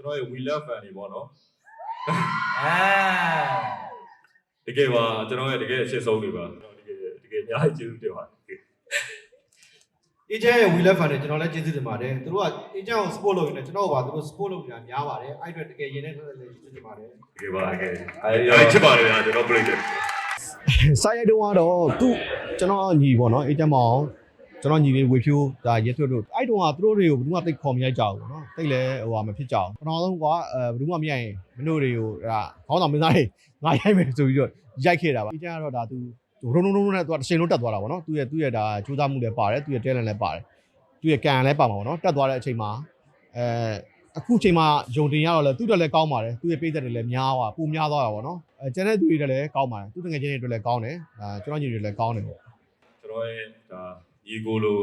ကျွန်တော်ရဲ့ we love fan တွေပေါ့နော်အာတကယ်ပါကျွန်တော်ရဲ့တကယ်အရှင်းဆုံးတွေပါကျွန်တော်တကယ်တကယ်အများကြီးကျေးဇူးတင်ပါတယ်အေဂျင့်ရဲ့ wheel fan နဲ့ကျွန်တော်လည်းကျေးဇူးတင်ပါတယ်သူတို့ကအေဂျင့်ကို support လုပ်ရင်လည်းကျွန်တော်ကပါသူတို့ support လုပ်နေတာများပါတယ်အဲ့အတွက်တကယ်ရင်နဲ့လည်းကျေးဇူးတင်ပါတယ်တကယ်ပါတကယ်အဲရောချစ်ပါတယ်ဗျာကျွန်တော်ပြိတ္တယ်စာရိုက်တုံးကတော့သူကျွန်တော်ညီပေါ့နော်အေဂျင့်မောင်ကျွန်တော်ညီလေးဝေဖြိုးဒါရဲထွတ်တို့အဲ့တုန်းကသူတို့တွေကိုဘယ်သူမှတိတ်ခေါ်မရိုက်ကြဘူးပေါ့နော် တိတ်လည်းဟိုဟာမဖြစ်ကြအောင်ပထမဆုံးကအဲဘယ်သူမှမရိုက်ရင်မင်းတို့တွေကိုဒါခေါင်းဆောင်မင်းသားတွေငါရိုက်မယ်ဆိုပြီးတော့ရိုက်ခဲ့တာပါအေဂျင့်ကတော့ဒါသူရုံရုံရုံနဲ့သူကတစ်ချိန်လုံးတက်သွားတာပေါ့နော်သူရဲ့သူရဲ့ဒါစူးစမ်းမှုလည်းပါတယ်သူရဲ့ talent လည်းပါတယ်သူရဲ့ကန်လည်းပါမှာပေါ့နော်တက်သွားတဲ့အချိန်မှာအဲအခုချိန်မှာယုံတင်ရတော့လေသူ့တက်လည်းကောင်းပါတယ်သူ့ရဲ့ပိတ်သက်တွေလည်းများသွားပုံများသွားတာပေါ့နော်အဲကျန်တဲ့သူတွေတက်လည်းကောင်းပါတယ်သူ့တငယ်ချင်းတွေအတွက်လည်းကောင်းတယ်ဒါကျွန်တော်ညီတွေလည်းကောင်းတယ်ပေါ့ကျွန်တော်ရဲ့ဒါညီကိုလို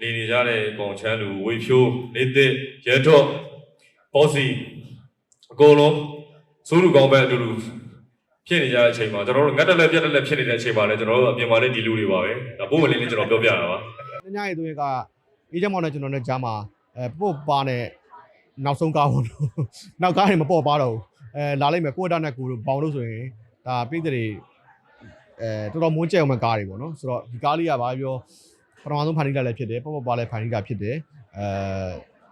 နေနေကြတဲ့ကောင်ချမ်းလူဝေဖြိုးနေသစ်ရဲတော့ပေါ့စီအကုန်လုံးစိုးလူကောင်းပဲအတူတူဖြစ်နေကြတဲ့အချိန်မှာကျွန်တော်တို့ငတ်တက်လက်ပြတ်တက်လက်ဖြစ်နေတဲ့အချိန်မှာလည်းကျွန်တော်တို့အပြင်မှာလည်းဒီလူတွေပါပဲဒါပို့မလေးလေးကျွန်တော်ပြောပြတာပါ။ညညရေးသူကအေးချမောင်နဲ့ကျွန်တော်နဲ့ကြားမှာအဲပို့ပါနဲ့နောက်ဆုံးကားပေါ့နော်။နောက်ကားတွေမပေါ်ပါတော့ဘူး။အဲလာလိုက်မယ်ကိုယ့်အတနဲ့ကိုယ်တို့ဘောင်လို့ဆိုရင်ဒါပြည်သူတွေအဲတော်တော်မွန်းကျဲအောင်မဲ့ကားတွေပေါ့နော်။ဆိုတော့ဒီကားလေးကဘာပြော ပထမဆုံးဖန်တီးတာလည်းဖြစ်တယ်ပေါ့ပေါ့ပါလည်းဖန်တီးတာဖြစ်တယ်။အဲ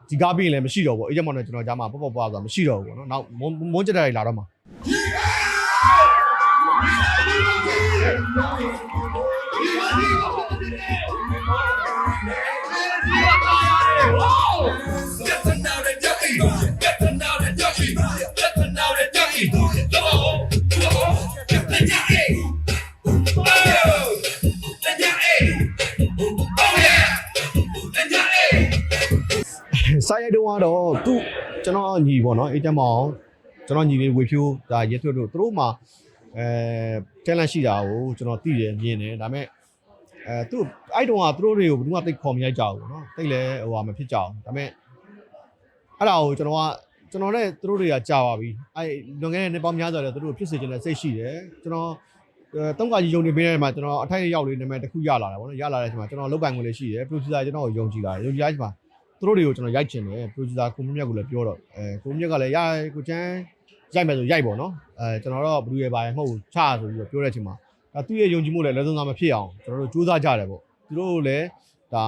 ဒီကားပြီးရင်လည်းမရှိတော့ဘူး။အေးချမောင်နဲ့ကျွန်တော်ကြားမှာပေါ့ပေါ့ပါဆိုတာမရှိတော့ဘူးပေါ့နော်။နောက်မွန်းမွန်းကျက်တဲ့တွေလာတော့မှာ Get စာရိုက်တုံးကတော့သူကျွန်တော်ညီပေါ့နော်အေဂျင့်မောင်ကျွန်တော်ညီလေးဝေဖြိုးဒါရဲထွတ်တို့သူတို့မှာအဲ talent ရှိတာကိုကျွန်တော်သိတယ်မြင်တယ်ဒါပေမဲ့အဲသူအဲ့တုန်းကသူတို့တွေကိုဘယ်သူမှတိတ်ခေါ်မရိုက်ကြဘူးပေါ့နော်တိတ်လည်းဟိုဟာမဖြစ်ကြအောင်ဒါပေမဲ့အဲ့ဒါကိုကျွန်တော်ကကျွန်တော်နဲ့သူတို့တွေကကြာပါပြီအဲ့လွန်ခဲ့တဲ့နှစ်ပေါင်းများစွာလည်းသူတို့ဖြစ်စေချင်တဲ့စိတ်ရှိတယ်ကျွန်တော်အဲတုံးကကြီးယုံနေပေးတဲ့မှာကျွန်တော်အထိုက်ရောက်လေးနာမည်တစ်ခုရလာတာပေါ့နော်ရလာတဲ့အချိန်မှာကျွန်တော်လုတ်ပိုင်ခွင့်လေးရှိတယ် producer ကျွန်တော်ကိုယုံကြည်လာတယ်ယုံကြည်လာတဲ့အချိန်မှာ သူတို့တွေကိုကျွန်တော်ရိုက်ချင်တယ် producer ကိုမြင့်မြတ်ကိုလည်းပြောတော့အဲကိုမြင့်ကလည်းရကိုချမ်းရိုက်မယ်ဆိုရိုက်ပေါ့နော်အဲကျွန်တော်တော့ဘလူးရပါရမဟုတ်ဘူးချာဆိုပြီးတော့ပြောတဲ့အချိန်မှာဒါသူ့ရဲ့ယုံကြည်မှုလည်းလက်ဆုံးသားမဖြစ်အောင်ကျွန်တော်တို့စူးစမ်းကြတယ်ပေါ့သူတို့လည်းဒါ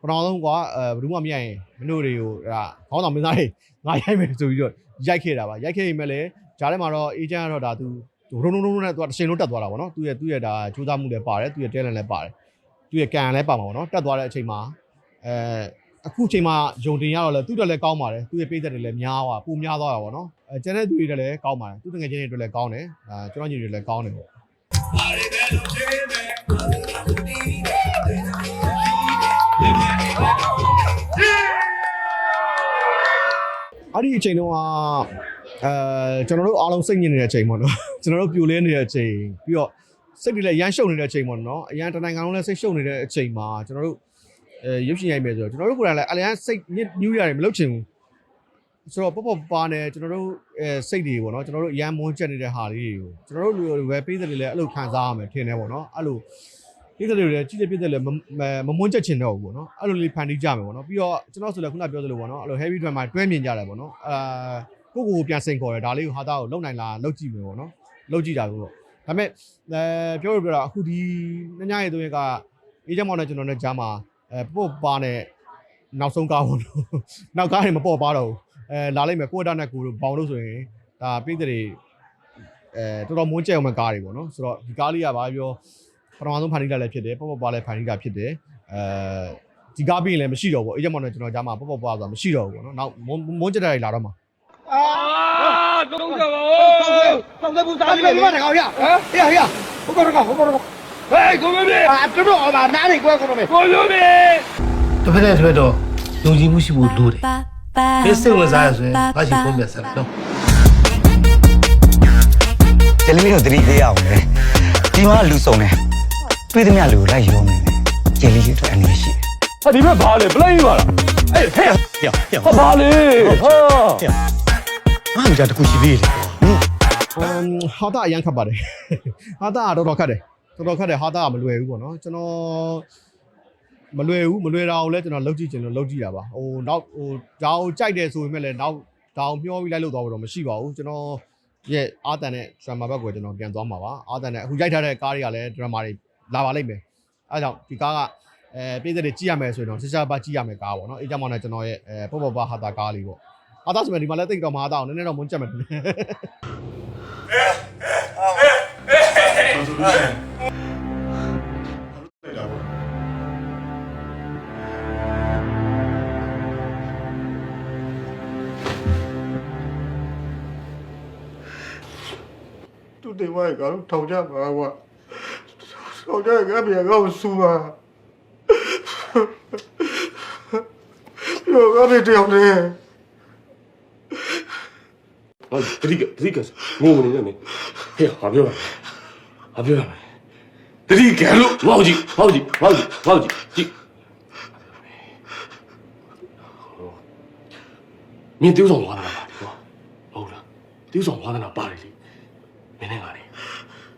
ပထမဆုံးကအဲဘလူးမမရိုက်ရင်မင်းတို့တွေကိုဒါခေါင်းဆောင်မင်းသားတွေငါရိုက်မယ်ဆိုပြီးတော့ရိုက်ခဲ့တာပါရိုက်ခဲ့ရင်လည်းဂျားထဲမှာတော့ agent ကတော့ဒါသူရုံရုံရုံနဲ့သူကတစ်ချိန်လုံးတက်သွားတာပေါ့နော်သူ့ရဲ့သူ့ရဲ့ဒါစူးစမ်းမှုလည်းပါတယ်သူ့ရဲ့ talent လည်းပါတယ်သူ့ရဲ့ကန်လည်းပါမှာပေါ့နော်တက်သွားတဲ့အချိန်မှာအဲ အခုချိန်မှာယုံတင်ရတော့လေသူ့တက်လည်းကောင်းပါတယ်သူ့ရဲ့ပိတ်သက်တွေလည်းများသွားပုံများသွားတာပေါ့နော်အဲကျန်တဲ့သူတွေတက်လည်းကောင်းပါတယ်သူ့တငယ်ချင်းတွေတက်လည်းကောင်းတယ်အဲကျွန်တော်ညီတွေလည်းကောင်းတယ်ပေါ့ Party better dreaming. အဲ့ဒီအချိန်တုန်းကအဲကျွန်တော်တို့အားလုံးစိတ်ညစ်နေတဲ့အချိန်ပေါ့နော်ကျွန်တော်တို့ပြိုလဲနေတဲ့အချိန်ပြီးတော့စိတ်တွေလည်းရမ်းရှုပ်နေတဲ့အချိန်ပေါ့နော်အရန်တနိုင်ငံလုံးလည်းစိတ်ရှုပ်နေတဲ့အချိန်မှာကျွန်တော်တို့ အဲရုပ်ရှင်ရိုက်မယ်ဆိုတော့ကျွန်တော်တို့ကိုယ်တိုင်လည်းအလျံစိတ်ညစ်ညူးရတယ်မလုပ်ချင်ဘူးဆိုတော့ပေါ့ပေါ့ပါနေကျွန်တော်တို့အဲစိတ်တွေပေါ့နော်ကျွန်တော်တို့အရန်မွန်းချက်နေတဲ့ဟာလေးတွေကိုကျွန်တော်တို့လူတွေပဲပေးတယ်လည်းအဲ့လိုခံစားရမယ်ထင်တယ်ပေါ့နော်အဲ့လိုပေးတယ်လည်းကြည့်တယ်ပြည့်တယ်လည်းမမမွန်းချက်ချင်တော့ဘူးပေါ့နော်အဲ့လိုလေးဖန်တီးကြမယ်ပေါ့နော်ပြီးတော့ကျွန်တော်ဆိုလည်းခုနပြောသလိုပေါ့နော်အဲ့လို heavy drama တွဲမြင်ကြတယ်ပေါ့နော်အာကိုကိုကိုပြန်စိန်ခေါ်တယ်ဒါလေးကိုဟာသားကိုလုံနိုင်လားလုံကြည့်မယ်ပေါ့နော်လုံကြည့်တာကိုပေါ့ဒါပေမဲ့အဲပြောရပြတော့အခုဒီညညရဲ့သူကအေးချမောင်နဲ့ကျွန်တော်နဲ့ကြားမှာ အဲပို့ပါနဲ့နောက်ဆုံးကားပေါ့နော်နောက်ကားတွေမပေါ်ပါတော့ဘူးအဲလာလိုက်မယ်ကိုယ့်အတနဲ့ကိုယ်တို့ဘောင်လို့ဆိုရင်ဒါပြည်သူတွေအဲတော်တော်မွန်းကျဲအောင်မဲ့ကားတွေပေါ့နော်ဆိုတော့ဒီကားလေးကဘာပြောပထမဆုံးဖန်တီးတာလည်းဖြစ်တယ်ပေါ့ပေါ့ပါလည်းဖန်တီးတာဖြစ်တယ်အဲဒီကားပြီးရင်လည်းမရှိတော့ဘူးအေးချမောင်နဲ့ကျွန်တော်ကြားမှာပေါ့ပေါ့ပါဆိုတာမရှိတော့ဘူးပေါ့နော်နောက်မွန်းကျက်တဲ့တွေလာတော့မှာအာတုံးကြပါဦးတောင်းတဲ့ဘူးသားလေးပဲတကောင်ရဟမ်ဟေးဟေးဟိုကောင်ကောင်ဟိုကောင်ကောင် ဟေးကိုမင်းအာတို့တော့အမနားနေကွဲကောင်တော့မေကိုလိုမင်းတစ်ဖက်နဲ့တစ်ဖက်တော့ယုံကြည်မှုရှိဖို့လိုတယ်။ဒီစိတ်ဝင်စားရဆိုရင်ငါရှိပုံးပြဆက်တော့ကျလီမီတို့သတိပေးရအောင်လေဒီမှာလူစုံတယ်တွေးသမျှလူကိုလိုက်ရောနေတယ်ကျလီလေးတို့အနေရှိတယ်ဟာဒီဘက်ဘာလဲပလိမ့်ပါလားအေးဟဲ့ဟေ့ဟေ့ဟာဘာလဲဟာငါ့မိသားတခုရှိသေးတယ်ဟင်အမ်ဟာတာအရန်ခတ်ပါတယ်ဟာတာကတော်တော်ခတ်တယ် တော်တော်ခတ်တယ်ဟာတာကမလွယ်ဘူးပေါ့နော်ကျွန်တော်မလွယ်ဘူးမလွယ်တာကိုလည်းကျွန်တော်လှုပ်ကြည့်ချင်လို့လှုပ်ကြည့်တာပါဟိုနောက်ဟိုဒါကိုကြိုက်တယ်ဆိုပေမဲ့လည်းနောက်ဒါအောင်မျောပြီးလိုက်လို့သွားဖို့တော့မရှိပါဘူးကျွန်တော်ရဲ့အာတန်နဲ့ drama ဘက်ကိုကျွန်တော်ပြန်သွားမှာပါအာတန်နဲ့အခုရိုက်ထားတဲ့ကားတွေကလည်း drama တွေလာပါလိမ့်မယ်အဲဒါကြောင့်ဒီကားကအဲပြည်သက်တွေကြည့်ရမယ်ဆိုရင်တော့ဆရာပါကြည့်ရမယ်ကားပေါ့နော်အဲကြောင့်မှလည်းကျွန်တော်ရဲ့အဲပေါ့ပေါ့ပါဟာတာကားလေးပေါ့ဟာတာဆိုရင်ဒီမှာလည်းတိတ်တော့မဟာတာအောင်နည်းနည်းတော့မွန်းချက်မယ်သူ တင်မရကတော့ထောင်ကြပါကွာထောင်ကြရကပြန်ကောက်စူပါရောကလည်းတယောက်တည်းဟောတတိကတတိကငိုမနေနဲ့မင်းဟေးဟာပြောပါဟာပြောပါတတိကလို့မောက်ကြည့်မောက်ကြည့်မောက်ကြည့်မောက်ကြည့်ကြည့်မင်းတူဆောင်ဝါဒနာပါတယ်ကွာဟုတ်လားတူဆောင်ဝါဒနာပါတယ်လေ မင်းနဲ့ငါနေ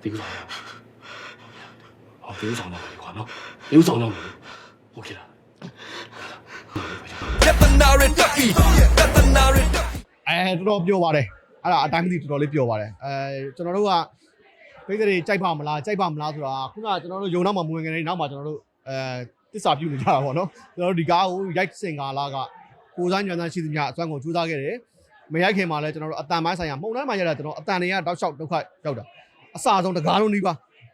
တူဆောင်ဟောတူဆောင်တော့ကွာနော်တူဆောင်တော့โอเคလား Let the narrative ducky. Let the narrative ducky. အဲတော်တော်ပြောပါတယ်အဲ့ဒါအတိုင်းမသိတော်တော်လေးပြောပါတယ်အဲကျွန်တော်တို့ကပိတ်တွေကြိုက်ပါမလားကြိုက်ပါမလားဆိုတာခုနကကျွန်တော်တို့ယုံနောက်မှာမဝင်ခင်နေနောက်မှာကျွန်တော်တို့အဲတစ္ဆာပြုနေကြတာပေါ့နော်ကျွန်တော်တို့ဒီကားကိုရိုက်စင်ကာလာကကိုစားညံတန်းရှိသမျှအစွမ်းကုန်ကြိုးစားခဲ့တယ် မရိုက်ခင်မှာလည်းကျွန်တော်တို့အတန်ပိုင်းဆိုင်ရာမှုံတိုင်းမှာရတာကျွန်တော်အတန်တွေကတောက်လျှောက်ဒုက္ခရောက်တာအစာဆုံးတကားလုံးနီးပါ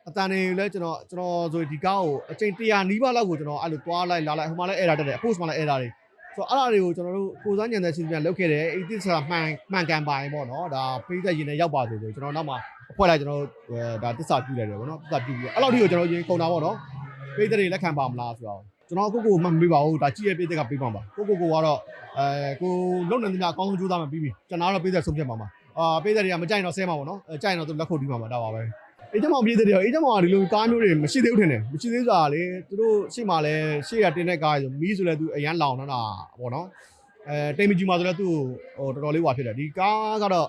အတန်တွေလည်းကျွန်တော်ကျွန်တော်ဆိုဒီကားကိုအချိန်100နီးပါးလောက်ကိုကျွန်တော်အဲ့လိုသွားလိုက်လာလိုက်ဟိုမှာလည်း error တက်တယ်အ post မှာလည်း error တွေဆိုတော့အဲ့ဒါတွေကိုကျွန်တော်တို့ကိုစားညံတဲ့စီစဉ်လုပ်ခဲ့တယ်အဲ့ဒီဆိုတာမှန်မှန်ကန်ပါရင်ပေါ့နော်ဒါပေးသက်ရင်လည်းရောက်ပါသေးတယ်ကျွန်တော်နောက်မှာအဖွဲလိုက်ကျွန်တော်တို့ဒါတစ္ဆာပြုလိုက်တယ်ပေါ့နော်တစ္ဆာပြုပြီးအဲ့လောက်ထိကိုကျွန်တော်ရင်ကုန်တာပေါ့နော်ပေးသက်တွေလက်ခံပါမလားဆိုတော့ ကျွန်တော်ကိုကိုမှမပေးပါဘူးဒါကြည့်ရပေးသက်ကပေးပါမှာကိုကိုကိုကတော့အဲကိုလုံနေသမျှအကောင်းဆုံးကြိုးစားမှပြီးပြီကျွန်တော်ကတော့ပေးသက်ဆုံးဖြတ်ပါမှာအာပေးသက်တွေကမကြိုက်တော့ဆဲမှာပေါ့နော်အဲကြိုက်ရင်တော့သူလက်ခုပ်တီးမှာပါဒါပါပဲအေးကျမောင်ပြည်သက်တွေအေးကျမောင်ကဒီလိုကားမျိုးတွေမရှိသေးဘူးထင်တယ်မရှိသေးဆိုတာလေသူတို့ရှေ့မှာလဲရှေ့ကတင်းတဲ့ကားဆိုမီးဆိုလဲသူအရန်လောင်နေတာပေါ့နော်အဲတိမ်မကြီးမှာဆိုတော့သူ့ဟိုတော်တော်လေးဟွာဖြစ်တယ်ဒီကားကတော့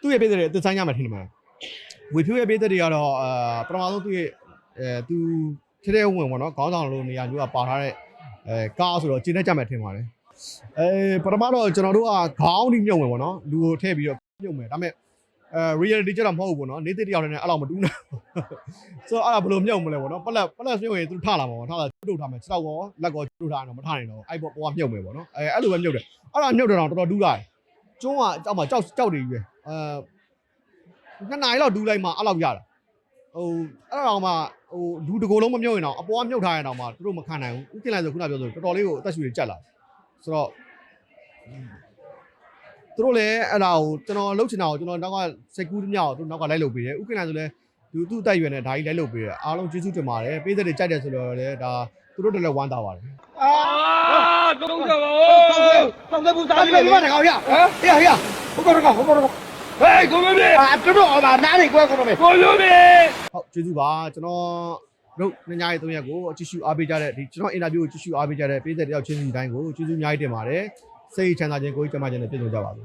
သူ့ရဲ့ပြည်သက်တွေအသက်ဆိုင်ရမှာထင်တယ်မှာဝေဖြိုးရဲ့ပြည်သက်တွေကတော့အာပထမဆုံးသူ့ရဲ့အဲသူ ထဲထဲဝင်ပေါ့နော်ခေါင်းဆောင်လိုနေရာမျိုးကပါထားတဲ့အဲကားဆိုတော့ကျင်းနေကြမယ်ထင်ပါတယ်အဲပထမတော့ကျွန်တော်တို့ကခေါင်းဒီမြုံမယ်ပေါ့နော်လူကိုထည့်ပြီးတော့မြုံမယ်ဒါပေမဲ့အဲ reality ကျတော့မဟုတ်ဘူးပေါ့နော်နေတဲ့တယောက်တည်းနဲ့အဲ့လောက်မတူးနိုင်ဆိုတော့အဲ့ဒါဘယ်လိုမြုံမလဲပေါ့နော်ပလက်ပလက်မြုံရင်သူထလာမှာပေါ့ထားလာတုတ်ထားမယ်ခြေတော့ကောလက်ကောတုတ်ထားရင်တော့မထနိုင်တော့အဲ့ပေါ်ပေါ်ကမြုံမယ်ပေါ့နော်အဲအဲ့လိုပဲမြုံတယ်အဲ့ဒါမြုံတယ်တော့တော်တော်တူးလာတယ်ကျွန်းကကြောက်မှာကြောက်ကြောက်နေပြီပဲအဲနှစ်နာရီလောက်ဒူးလိုက်မှအဲ့လောက်ရတာဟိုအဲ့ဒါတော့မှ ဟိုလူတကိုယ်လုံးမမြုပ်ရင်တော့အပေါ်ကမြုပ်ထားရင်တော့မှသူတို့မခံနိုင်ဘူးဦးခင်လိုက်ဆိုခုနပြောဆိုတော်တော်လေးကိုအသက်ရှူတွေကြက်လာဆိုတော့သူတို့လည်းအဲ့ဒါကိုကျွန်တော်လှုပ်ချင်တာကိုကျွန်တော်နောက်ကစိတ်ကူးတစ်မြောက်သူတို့နောက်ကလိုက်လှုပ်ပေးတယ်ဦးခင်လိုက်ဆိုလည်းသူသူ့အတက်ရွယ်နဲ့ဒါကြီးလိုက်လှုပ်ပေးတယ်အားလုံးကျေးဇူးတင်ပါတယ်ပေးသက်တွေကြိုက်တယ်ဆိုတော့လည်းဒါသူတို့တော်လည်းဝမ်းသာပါတယ်အာတုံးကြပါဦးတောင်းတဲ့ဘူးစားပြီးပြီမတကောင်ရဟဲ့ဟဲ့ဟဲ့ဟိုဘက်ကောင်ဟိုဘက်ကောင် ဟေးကိုမျိုးပြေအာတော်တော်ပါနားနေကွဲကိုမျိုးပြေကိုမျိုးပြေဟုတ်ကျေးဇူးပါကျွန်တော်တို့ညညရေး၃ရက်ကိုကြည့်ရှုအားပေးကြတဲ့ဒီကျွန်တော်အင်တာဗျူးကိုကြည့်ရှုအားပေးကြတဲ့ပေးသက်တယောက်ချင်းစီတိုင်းကိုကျေးဇူးအများကြီးတင်ပါတယ်စိတ်ချမ်းသာခြင်းကိုယ်ကြီးကျမခြင်းနဲ့ပြည့်စုံကြပါစေ